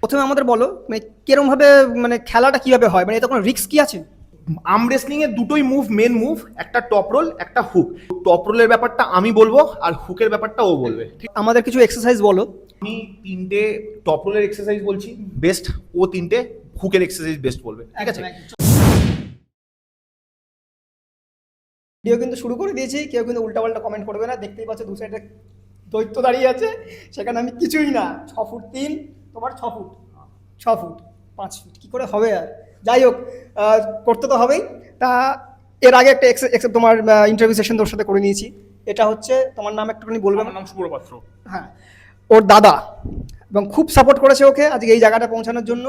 প্রথমে আমাদের বলো মানে কিরম ভাবে মানে খেলাটা কীভাবে হয়? মানে এতে কোনো রিস্ক কি আছে? আর্ম রেসলিং এর দুটোই মুভ মেন মুভ একটা টপ রোল একটা হুক টপ রোলের ব্যাপারটা আমি বলব আর হুকের ব্যাপারটা ও বলবে। ঠিক আমাদের কিছু এক্সারসাইজ বলো। আমি তিনটে টপ রোলের এক্সারসাইজ বলছি বেস্ট ও তিনটে হুকের এক্সারসাইজ বেস্ট বলবে। ঠিক আছে? ভিডিও কিন্তু শুরু করে দিয়েছি কেউ কিন্তু উল্টাপাল্টা কমেন্ট করবে না। দেখতেই পাচ্ছ দু সাইডে দৈত্য দাঁড়িয়ে আছে সেখানে আমি কিছুই না। ছ ফুট তিন তোমার ছ ফুট। ছ ফুট পাঁচ ফুট কী করে হবে আর? যাই হোক করতে তো হবেই। তা এর আগে একটা ex- তোমার ইন্টারভিউ সেশন তোর সাথে করে নিয়েছি। এটা হচ্ছে তোমার নাম একটুখানি বলবে? আমার নাম শুভ্র পাত্র। হ্যাঁ। ওর দাদা এবং খুব সাপোর্ট করেছে ওকে আজকে এই জায়গাটা পৌঁছানোর জন্য।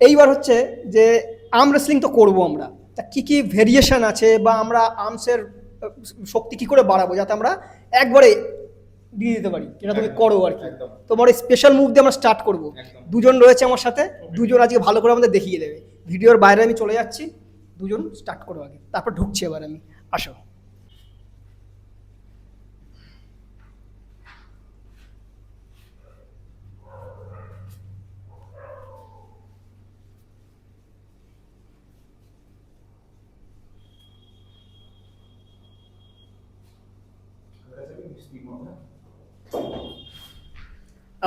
এইবার হচ্ছে যে আর্ম রেসলিং তো করব আমরা। তা কী কী ভেরিয়েশন আছে বা আমরা আর্মসের শক্তি কী করে বাড়াবো যাতে আমরা একবারে দিয়ে দিতে পারি যেটা তুমি করো আর কি। তো বড় স্পেশাল মুভ দিয়ে আমরা স্টার্ট করব। দুজন রয়েছে আমার সাথে দুজন আজকে ভালো করে আমাদের দেখিয়ে দেবে। ভিডিওর বাইরে আমি চলে যাচ্ছি দুজন স্টার্ট করো আগে তারপর ঢুকছি এবার আমি। আসো।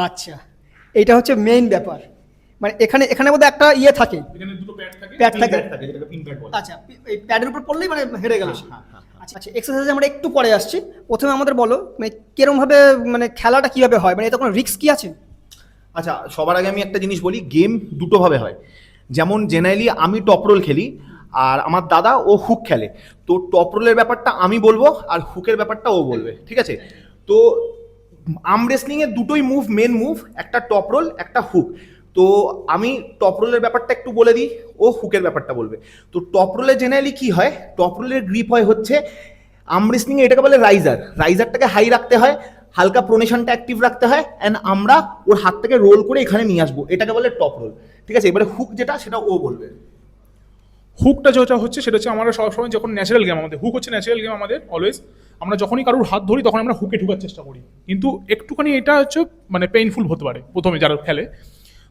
আচ্ছা এইটা হচ্ছে মেইন ব্যাপার। মানে এখানে এখানে মধ্যে একটা ইয়ে থাকে। এখানে দুটো প্যাড থাকে প্যাড থাকে। pad পিন প্যাড বলে। আচ্ছা এই প্যাডের উপর পড়লেই মানে হেরে গেল হ্যাঁ, হ্যাঁ, হ্যাঁ। আচ্ছা আচ্ছা এক্সারসাইজ আমরা একটু পরে আসছি। প্রথমে আমাদের বলো মানে কিরম ভাবে মানে খেলাটা কীভাবে হয়? মানে এটা কোনো রিস্ক কি আছে? আচ্ছা সবার আগে আমি একটা জিনিস বলি গেম দুটোভাবে হয়। যেমন জেনারেলি আমি টপ রোল খেলি আর আমার দাদা ও হুক খেলে। তো টপ রোলের ব্যাপারটা আমি বলব আর হুকের ব্যাপারটা ও বলবে ঠিক আছে? তো আর্ম রেসলিং এর দুটোই মুভ মেন মুভ একটা টপ রোল একটা হুক তো আমি টপ রোলের ব্যাপারটা একটু বলে দিই, ও হুকের ব্যাপারটা বলবে। তো টপ রোলে জেনারেলি কি হয়? টপ রোলের গ্রিপ হয় হচ্ছে আর্ম রেসলিং এটাকে বলে রাইজার রাইজারটাকে হাই রাখতে হয়, হালকা প্রোনেশনটা অ্যাক্টিভ রাখতে হয় অ্যান্ড আমরা ওর হাত থেকে রোল করে এখানে নিয়ে আসব। এটাকে বলে টপ রোল ঠিক আছে? এবারে হুক যেটা, সেটা ও বলবে। হুকটা যেটা হচ্ছে, সেটা হচ্ছে আমরা সবসময় যখন ন্যাচারাল গেম আমাদের হুক হচ্ছে ন্যাচারাল গেম আমাদের অলওয়েজ আমরা যখনই কারোর হাত ধরি তখন আমরা হুকে ঢুকার চেষ্টা করি। কিন্তু একটুখানি এটা হচ্ছে মানে পেইনফুল হতে পারে প্রথমে যারা খেলে।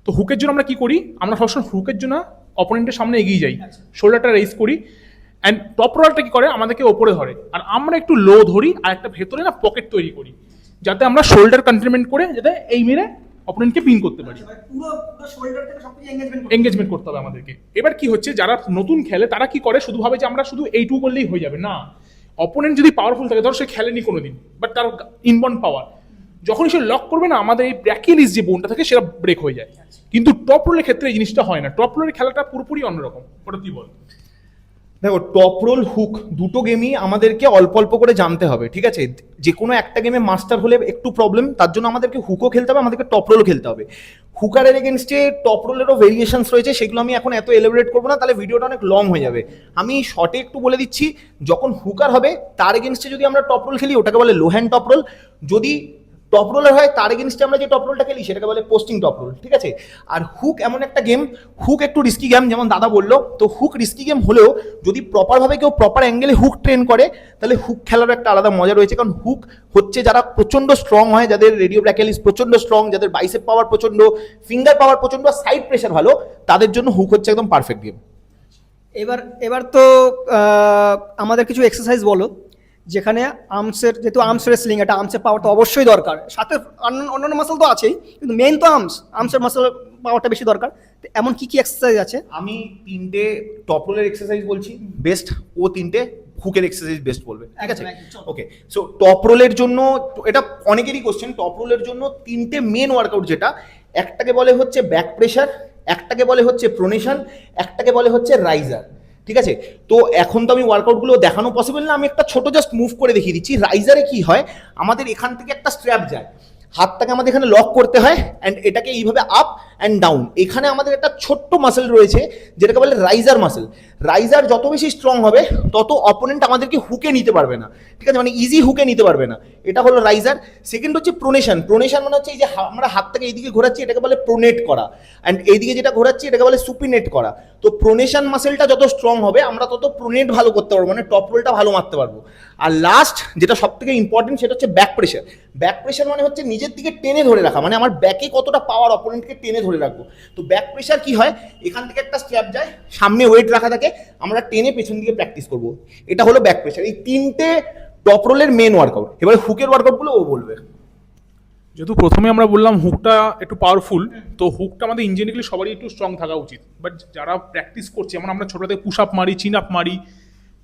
তো হুকের জন্য আমরা কি করি? আমরা সবসময় হুকের জন্য অপোনেন্টের সামনে এগিয়ে যাই। শোল্ডারটা রেস করি। অ্যান্ড টপ রোলারটা কি করে? আমাদেরকে ওপরে ধরে। আর আমরা একটু লো ধরি আর একটা ভেতরে না পকেট তৈরি করি। যাতে আমরা শোল্ডার কন্টেনমেন্ট করে যাতে এই মেরে অপোনেন্টকে পিন করতে পারি। এঙ্গেজমেন্ট এঙ্গেজমেন্ট করতে হবে আমাদেরকে। এবার কি হচ্ছে যারা নতুন খেলে তারা কি করে? শুধু ভাবে যে আমরা শুধু এইটুকু করলেই হয়ে যাবে। না। অপোনেন্ট যদি পাওয়ারফুল থাকে, ধরো সে খেলেনি কোনো দিন বাট তার ইনবর্ন পাওয়ার যখনই সে লক করবে না, আমাদের এই ব্র্যাকিলিস যে বোনটা থাকে, সেটা ব্রেক হয়ে যায়। কিন্তু টপ রোলের ক্ষেত্রে এই জিনিসটা হয় না। টপ রোলের খেলাটা পুরোপুরি অন্যরকম। ওটা তুই বল। দেখো টপ রোল হুক দুটো গেমই আমাদেরকে অল্প অল্প করে জানতে হবে, ঠিক আছে? যে কোনো একটা গেমে মাস্টার হলে একটু প্রবলেম তার জন্য আমাদেরকে হুকও খেলতে হবে, আমাদেরকে টপ রোলও খেলতে হবে। হুকারের এগেনস্টে টপ রোলেরও ভেরিয়েশনস রয়েছে, সেগুলো আমি এখন এত এলিবরেট করব না, তাহলে ভিডিওটা অনেক লং হয়ে যাবে। আমি শর্টে একটু বলে দিচ্ছি, যখন হুকার হবে, তার এগেনস্টে যদি আমরা টপ রোল খেলি, ওটাকে বলে লো হ্যান্ড টপ রোল যদি টপ রোলার হয়, তার এগেনস্টে আমরা যে টপ রোলটা খেলি, সেটাকে বলে পোস্টিং টপ রোল ঠিক আছে? আর হুক এমন একটা গেম হুক একটু রিস্কি গেম যেমন দাদা বলল, তো হুক রিস্কি গেম হলেও যদি প্রপারভাবে কেউ প্রপার অ্যাঙ্গেলে হুক ট্রেন করে, তাহলে হুক খেলার একটা আলাদা মজা রয়েছে, কারণ হুক হচ্ছে যারা প্রচণ্ড স্ট্রং হয়, যাদের রেডিও ব্র্যাকেলিস প্রচণ্ড স্ট্রং যাদের বাইসেপ পাওয়ার প্রচণ্ড ফিঙ্গার পাওয়ার প্রচণ্ড সাইড প্রেশার ভালো, তাদের জন্য হুক হচ্ছে একদম পারফেক্ট গেম এবার এবার তো আমাদের কিছু এক্সারসাইজ বলো। যেখানে আর্মসের যেহেতু আর্মস রেসলিং এটা আর্মসের পাওয়ার তো অবশ্যই দরকার। সাথে অন্য- অন্যান্য মাসল তো আছেই কিন্তু মেইন তো আর্মস আর্মসের মাসল পাওয়ারটা বেশি দরকার। তো এমন কি কি এক্সারসাইজ আছে? আমি তিনটে টপ রোলের এক্সারসাইজ বলছি বেস্ট ও তিনটে হুকের এক্সারসাইজ বেস্ট বলবে ঠিক আছে। ওকে সো টপ রোলের জন্য এটা অনেকেরই কোশ্চেন টপ রোলের জন্য তিনটে মেন ওয়ার্কআউট যেটা একটাকে বলে হচ্ছে ব্যাক প্রেশার একটাকে বলে হচ্ছে প্রোনেশন একটাকে বলে হচ্ছে রাইজার ঠিক আছে? তো এখন তো আমি ওয়ার্কআউটগুলো দেখানো পসিবল না, আমি একটা ছোট জাস্ট মুভ করে দেখিয়ে দিচ্ছি। রাইজারে কি হয়? আমাদের এখান থেকে একটা স্ট্র্যাপ যায়। হাতটাকে আমাদের এখানে লক করতে হয় অ্যান্ড এটাকে এইভাবে আপ অ্যান্ড ডাউন এখানে আমাদের একটা ছোট্ট মাসেল রয়েছে, যেটাকে বলে রাইজার মাসেল রাইজার যত বেশি স্ট্রং হবে, তত অপোনেন্ট আমাদেরকে হুকে নিতে পারবে না। ঠিক আছে? মানে ইজি হুকে নিতে পারবে না। এটা হলো রাইজার সেকেন্ড হচ্ছে প্রোনেশন প্রোনেশন মানে হচ্ছে এই যে আমরা হাতটাকে এইদিকে ঘোরাচ্ছি, এটাকে বলে প্রোনেট করা। অ্যান্ড এইদিকে যেটা ঘোরাচ্ছি, এটাকে বলে সুপিনেট করা। তো প্রোনেশন মাসেলটা যত স্ট্রং হবে, আমরা তত প্রোনেট ভালো করতে পারব মানে টপ রোলটা ভালো মারতে পারব। আর লাস্ট যেটা সব থেকে ইম্পর্টেন্ট সেটা হচ্ছে ব্যাক প্রেশার ব্যাক প্রেশার মানে হচ্ছে নিজের নিজের দিকে টেনে ধরে রাখা মানে আমার ব্যাকে কতটা পাওয়ার অপোনেন্টকে টেনে ধরে রাখব। তো ব্যাক প্রেশার কি হয়? এখান থেকে একটা স্ট্র্যাপ যায়, সামনে ওয়েট রাখা থাকে, আমরা টেনে পেছন দিকে প্র্যাকটিস করব। এটা হলো ব্যাক প্রেশার এই তিনটে টপ রোলের মেন ওয়ার্কআউট এবারে হুকের ওয়ার্কআউটগুলো ও বলবে। যেহেতু প্রথমে আমরা বললাম হুকটা একটু পাওয়ারফুল তো হুকটা আমাদের ইঞ্জিনিয়ারিং সবারই একটু স্ট্রং থাকা উচিত। বাট যারা প্র্যাকটিস করছে, যেমন আমরা ছোটো থেকে পুশ আপ মারি চিন আপ মারি,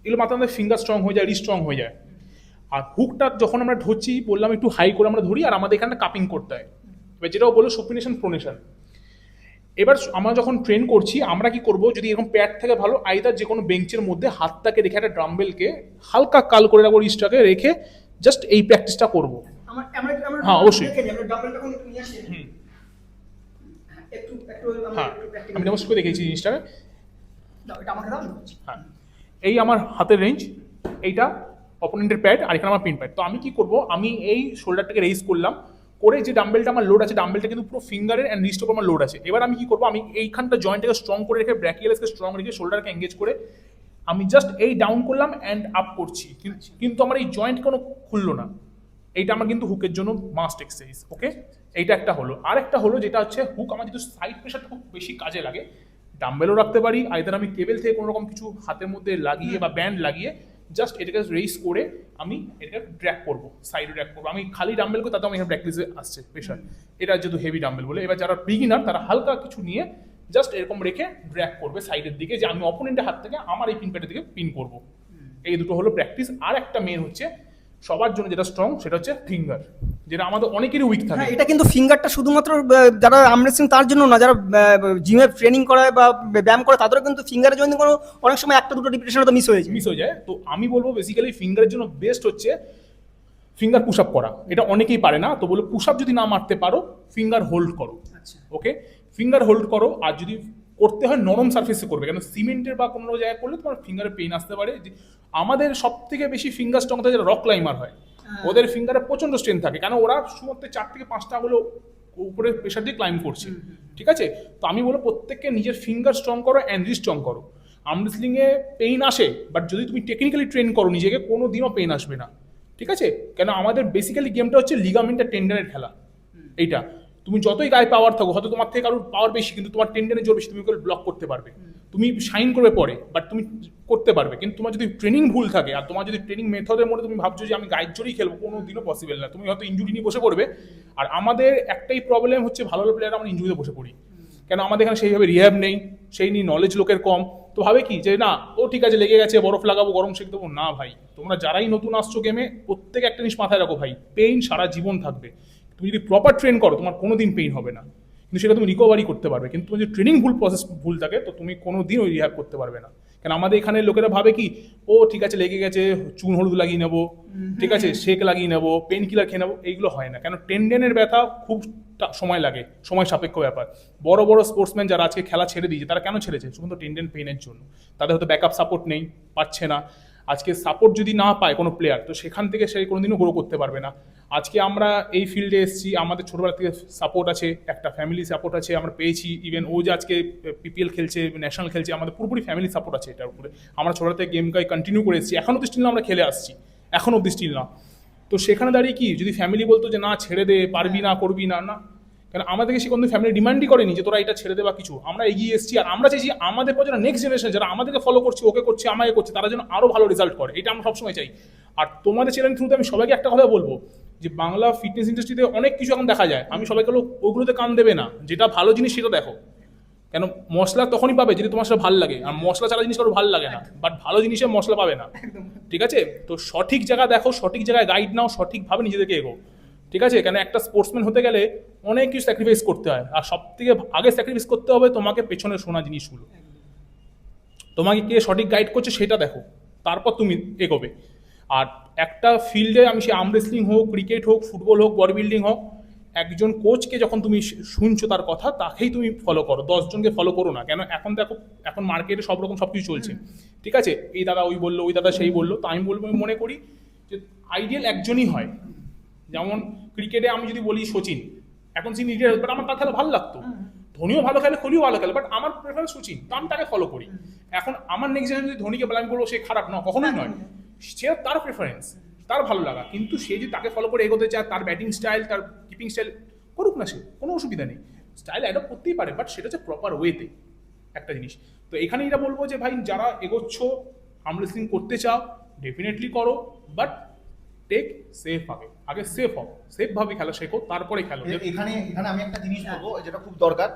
এগুলো মাত্র আমাদের ফিঙ্গার স্ট্রং হয়ে যায় স্ট্রং হয়ে যায়। আর হুকটা যখন আমরা ধরছি বললাম একটু হাই করে আমরা ধরি আর আমাদের এখানে কাপিং করতে হয়। এবার যেটাও বলল সুপিনেশন প্রোনেশন এবার আমরা যখন ট্রেন করছি আমরা কি করব যদি এরকম প্যাড থেকে ভালো আইদার যে কোনো বেঞ্চের মধ্যে হাতটাকে রেখে একটা ড্রাম্বেলকে হালকা কাল করে রাখব রিস্টটাকে রেখে জাস্ট এই প্র্যাকটিসটা করব। হ্যাঁ, অবশ্যই। হ্যাঁ, হ্যাঁ আমি ডেমোস্ট করে দেখেছি জিনিসটাকে। হ্যাঁ। এই আমার হাতের রেঞ্জ এইটা অপোনেন্টের প্যাড আর এখানে আমার পিন প্যাড তো আমি কি করব? আমি এই শোল্ডারটাকে রেইজ করলাম করে যে ডাম্বেলটা আমার লোড আছে ডাম্বেলটা কিন্তু পুরো ফিঙ্গারের অ্যান্ড রিস্ট আমার লোড আছে। এবার আমি কি করব? আমি এইখানটা জয়েন্টটাকে স্ট্রং করে রেখে ব্র্যাকিয়ালসকে স্ট্রং রেখে শোল্ডারকে এঙ্গেজ করে আমি জাস্ট এই ডাউন করলাম অ্যান্ড আপ করছি। কিন- কিন্তু আমার এই জয়েন্ট কোনো খুললো না। এইটা আমার কিন্তু হুকের জন্য মাস্ট এক্সারসাইজ ওকে এইটা একটা হলো। আর একটা হলো যেটা হচ্ছে হুক আমার যেহেতু সাইড প্রেশারটা খুব বেশি কাজে লাগে ডাম্বেলও রাখতে পারি। আইদার আমি কেবেল থেকে কোনো রকম কিছু হাতের মধ্যে লাগিয়ে বা ব্যান্ড লাগিয়ে জাস্ট এটাকে রেস করে আমি এটাকে ড্র্যাক করব সাইডে ড্র্যাক করব। আমি খালি ডাম্বেল করে তাতে আমি এখানে প্র্যাকটিসে আসছে প্রেশার এটা যেহেতু হেভি ডাম্বেল বলে। এবার যারা বিগিনার তারা হালকা কিছু নিয়ে জাস্ট এরকম রেখে ড্র্যাক করবে সাইডের দিকে। যে আমি অপোনেন্টের হাত থেকে আমার এই পিন প্যাটের দিকে পিন করব। এই দুটো হলো প্র্যাকটিস আর একটা মেন হচ্ছে সবার জন্য যেটা স্ট্রং সেটা হচ্ছে ফিঙ্গার যেটা আমাদের অনেকেরই উইক থাকে। হ্যাঁ এটা কিন্তু ফিঙ্গারটা শুধুমাত্র যারা আমরেসিং তার জন্য না যারা জিমে ট্রেনিং করায় বা ব্যায়াম করে তাদেরও কিন্তু ফিঙ্গারের জন্য কোনো অনেক সময় একটা দুটো ডিপ্রেশন তো মিস হয়ে যায়। মিস হয়ে যায়। তো আমি বলব বেসিক্যালি ফিঙ্গারের জন্য বেস্ট হচ্ছে ফিঙ্গার পুশ আপ করা। এটা অনেকেই পারে না তো বলে পুশ আপ যদি না মারতে পারো ফিঙ্গার হোল্ড করো। আচ্ছা। ওকে ফিঙ্গার হোল্ড করো আর যদি করতে হয় নরম সারফেসে করবে। কেন? সিমেন্টের বা কোনো জায়গায় করলে তোমার ফিঙ্গারে পেইন আসতে পারে। যে- আমাদের সব থেকে বেশি ফিঙ্গার স্ট্রং থাকে যারা রক ক্লাইমার হয়। ওদের ফিঙ্গারে প্রচণ্ড স্ট্রেন থাকে। কেন? ওরা শুধুমাত্র চার থেকে পাঁচটা হলো উপরে প্রেশার দিয়ে ক্লাইম করছে। ঠিক আছে? তো আমি বলব প্রত্যেককে নিজের ফিঙ্গার স্ট্রং করো অ্যান্ড স্ট্রং করো। আর্মরেসলিংয়ে পেইন আসে বাট যদি তুমি টেকনিক্যালি ট্রেন করো নিজেকে কোনো দিনও পেইন আসবে না। ঠিক আছে? কেন? আমাদের বেসিক্যালি গেমটা হচ্ছে লিগামেন্টের টেন্ডারের খেলা। এইটা। তুমি যতই গায়ে পাওয়ার থাকো হয়তো তোমার থেকে কারোর পাওয়ার বেশি কিন্তু তোমার টেন্ডারে জোর বেশি তুমি ওকে ব্লক করতে পারবে। তুমি সাইন করবে পরে বাট তুমি করতে পারবে। কিন্তু তোমার যদি ট্রেনিং ভুল থাকে আর তোমার যদি ট্রেনিং মেথডের মধ্যে তুমি ভাবছ যে আমি গায়ের জোরেই খেলব কোনো দিনও পসিবল না। তুমি হয়তো ইঞ্জুরি নিয়ে বসে পড়বে। আর আমাদের একটাই প্রবলেম হচ্ছে ভালো ভালো প্লেয়ার আমরা ইঞ্জুরিতে বসে পড়ি। কেন আমাদের এখানে সেইভাবে রিহ্যাব নেই সেই নিয়ে নলেজ লোকের কম। তো ভাবে কি যে না ও ঠিক আছে লেগে গেছে বরফ লাগাবো গরম শেখ দেবো। না ভাই তোমরা যারাই নতুন আসছো গেমে প্রত্যেক একটা জিনিস মাথায় রাখো ভাই পেইন সারা জীবন থাকবে। তুমি যদি প্রপার ট্রেন করো তোমার কোনো দিন পেইন হবে না। কিন্তু সেটা তুমি রিকভারি করতে পারবে। কিন্তু তোমার যদি ট্রেনিং ভুল প্রসেস ভুল থাকে তো তুমি কোনো দিন ওই রিহ্যাব করতে পারবে না। কেন আমাদের এখানে লোকেরা ভাবে কি ও ঠিক আছে লেগে গেছে চুন হলুদ লাগিয়ে নেব ঠিক আছে শেক লাগিয়ে নেব পেন কিলার খেয়ে নেব। এইগুলো হয় না। কেন টেন্ডেনের ব্যথা খুব সময় লাগে সময় সাপেক্ষ ব্যাপার। বড় বড় স্পোর্টসম্যান যারা আজকে খেলা ছেড়ে দিয়েছে তারা কেন ছেড়েছে? শুধুমাত্র টেন্ডেন পেনের জন্য। তাদের হয়তো ব্যাকআপ সাপোর্ট নেই পাচ্ছে না। আজকে সাপোর্ট যদি না পায় কোনো প্লেয়ার তো সেখান থেকে সে কোনোদিনও গ্রো করতে পারবে না। আজকে আমরা এই ফিল্ডে এসেছি। আমাদের ছোটবেলা থেকে সাপোর্ট আছে, একটা ফ্যামিলি সাপোর্ট আছে, আমরা পেয়েছি। ইভেন ও যে আজকে পিপিএল খেলছে ন্যাশনাল খেলছে, আমাদের পুরোপুরি ফ্যামিলি সাপোর্ট আছে এটার উপরে। আমরা ছোটবেলা থেকে গেমকে কন্টিনিউ করে এসেছি। এখনও তো স্টিল আমরা খেলে আসছি। এখনও স্টিল না। তো সেখানে দাঁড়িয়ে কি? যদি ফ্যামিলি বলতো যে, না, ছেড়ে দে, পারবি না, করবি না না। কারণ আমাদেরকে সে কোনো ফ্যামিলি ডিমান্ডই করেনি যে, তোরা এটা ছেড়ে দে বা কিছু। আমরা এগিয়ে এসেছি। আর আমরা চাইছি আমাদের পর যারা নেক্সট জেনারেশন যারা আমাদেরকে ফলো করছে, ওকে করছে, আমাকে করছে, তারা যেন আরও ভালো রেজাল্ট করে। এটা আমরা সবসময় চাই। আর তোমাদের চ্যানেল থ্রুতে আমি সবাইকে একটা কথা বলব। যে বাংলা ফিটনেস ইন্ডাস্ট্রিতে অনেক কিছু এখন দেখা যায়। আমি সবাইকে ওগুলোতে কান দেবে না। যেটা ভালো জিনিস সেটা দেখো। কেন মশলা তখনই পাবে যদি তোমার সেটা ভালো লাগে। আর মশলা ছাড়া জিনিস কারও ভালো লাগে না। বাট ভালো জিনিসে মশলা পাবে না। ঠিক আছে? তো সঠিক জায়গা দেখো সঠিক জায়গায় গাইড নাও সঠিকভাবে নিজেদেরকে এগো ঠিক আছে? কেন একটা স্পোর্টসম্যান হতে গেলে অনেক কিছু স্যাক্রিফাইস করতে হয়। আর সব থেকে আগে স্যাক্রিফাইস করতে হবে তোমাকে পেছনে শোনা জিনিসগুলো। তোমাকে কে সঠিক গাইড করছে সেটা দেখো। তারপর তুমি এগোবে। আর একটা ফিল্ডে আমি সে আর্ম রেসলিং হোক ক্রিকেট হোক ফুটবল হোক বডি বিল্ডিং হোক একজন কোচকে যখন তুমি শুনছো তার কথা তাকেই তুমি ফলো করো। দশজনকে ফলো করো না। কেন? এখন দেখো এখন মার্কেটে সব রকম সব কিছু চলছে ঠিক আছে? এই দাদা ওই বলল ওই দাদা সেই বলল। তো আমি বলব আমি মনে করি যে আইডিয়াল একজনই হয়। যেমন ক্রিকেটে আমি যদি বলি সচিন এখন সে নিজের বাট আমার তার খেলা ভালো লাগতো। ধোনিও ভালো খেলে কোহলিও ভালো খেলে বাট আমার প্রেফারেন্স সচিন। তো আমি তাকে ফলো করি। এখন আমার নেক্সট জেনারেশন যদি ধোনিকে বলে আমি বলব সে খারাপ না কখনোই নয়। সে তার প্রেফারেন্স তার ভালো লাগা। কিন্তু সে যদি তাকে ফলো করে এগোতে চায়, তার ব্যাটিং স্টাইল তার কিপিং স্টাইল করুক না সে, কোনো অসুবিধা নেই। স্টাইল অ্যাডপ্ট করতেই পারে বাট সেটা হচ্ছে প্রপার ওয়েতে একটা জিনিস। তো এখানে এটা বলব যে ভাই, যারা এগোচ্ছ আর্ম রেসলিং করতে চাও ডেফিনেটলি করো বাট টেক সেফ আগে আগে সেফ হও সেফ ভাবে খেলা শেখো তারপরে খেলো। এখানে এখানে আমি একটা জিনিস বলব যেটা খুব দরকার।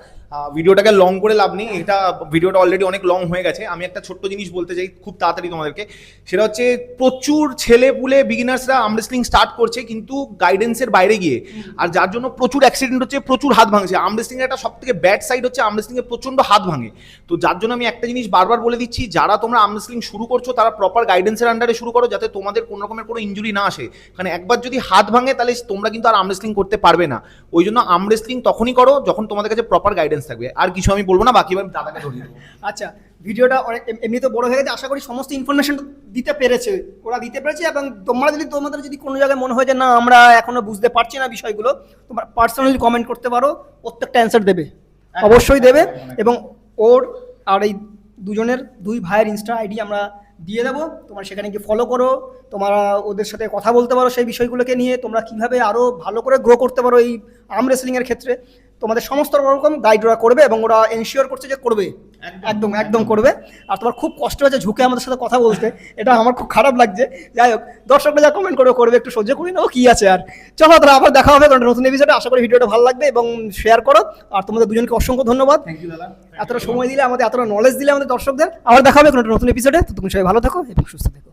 ভিডিওটাকে লং করে লাভ নেই। এটা ভিডিওটা অলরেডি অনেক লং হয়ে গেছে। আমি একটা ছোট্ট জিনিস বলতে চাই খুব তাড়াতাড়ি তোমাদেরকে। সেটা হচ্ছে প্রচুর ছেলে পুলে বিগিনার্সরা আমরেসলিং স্টার্ট করছে কিন্তু গাইডেন্সের বাইরে গিয়ে। আর যার জন্য প্রচুর অ্যাক্সিডেন্ট হচ্ছে প্রচুর হাত ভাঙছে। আমরেসলিং এর একটা সব থেকে ব্যাড সাইড হচ্ছে আমরেসলিং এ প্রচণ্ড হাত ভাঙে। তো যার জন্য আমি একটা জিনিস বারবার বলে দিচ্ছি যারা তোমরা আমরেসলিং শুরু করছ তারা প্রপার গাইডেন্সের আন্ডারে শুরু করো যাতে তোমাদের কোনো রকমের কোনো ইঞ্জুরি না আসে। কারণ একবার যদি হাত ভাঙে তাহলে তোমরা কিন্তু আর আমরেসলিং করতে পারবে না। ওই জন্য আমরেসলিং তখনই করো যখন তোমাদের কাছে প্রপার গাইডেন্স থাকবে। আর কিছু আমি বলব না বাকি এবার দাদাকে ধরিয়ে আচ্ছা ভিডিওটা অনেক এম- এমনিতে বড় হয়ে গেছে। আশা করি সমস্ত ইনফরমেশন দিতে পেরেছে। ওরা দিতে পেরেছে এবং তোমরা যদি তোমাদের যদি কোনো জায়গায় মনে হয় যে না আমরা এখনও বুঝতে পারছি না বিষয়গুলো তোমরা পার্সোনালি কমেন্ট করতে পারো। প্রত্যেকটা অ্যান্সার দেবে। অবশ্যই দেবে এবং ওর আর এই দুজনের দুই ভাইয়ের ইনস্টা আইডি আমরা দিয়ে দেবো। তোমরা সেখানে গিয়ে ফলো করো। তোমরা ওদের সাথে কথা বলতে পারো সেই বিষয়গুলোকে নিয়ে। তোমরা কীভাবে আরও ভালো করে গ্রো করতে পারো এই আর্ম রেসলিংয়ের ক্ষেত্রে? তোমাদের সমস্ত রকম গাইড ওরা করবে এবং ওরা এনশিওর করছে যে করবে। একদম। একদম করবে। আর তোমার খুব কষ্ট হয়েছে ঝুঁকে আমাদের সাথে কথা বলতে। এটা আমার খুব খারাপ লাগছে। যাই হোক দর্শকরা যা কমেন্ট করে করবে একটু সহ্য করি নাও কি আছে আর? চলো তাহলে আবার দেখা হবে কারণ নতুন এপিসোডে আশা করি ভিডিওটা ভালো লাগবে এবং শেয়ার করো। আর তোমাদের দুজনকে অসংখ্য ধন্যবাদ। এতটা সময় দিলে আমাদের এতটা নলেজ দিলে আমাদের দর্শকদের। আবার দেখা হবে কোনো নতুন এপিসোডে তো তুমি সবাই ভালো থাকো এবং সুস্থ থাকো।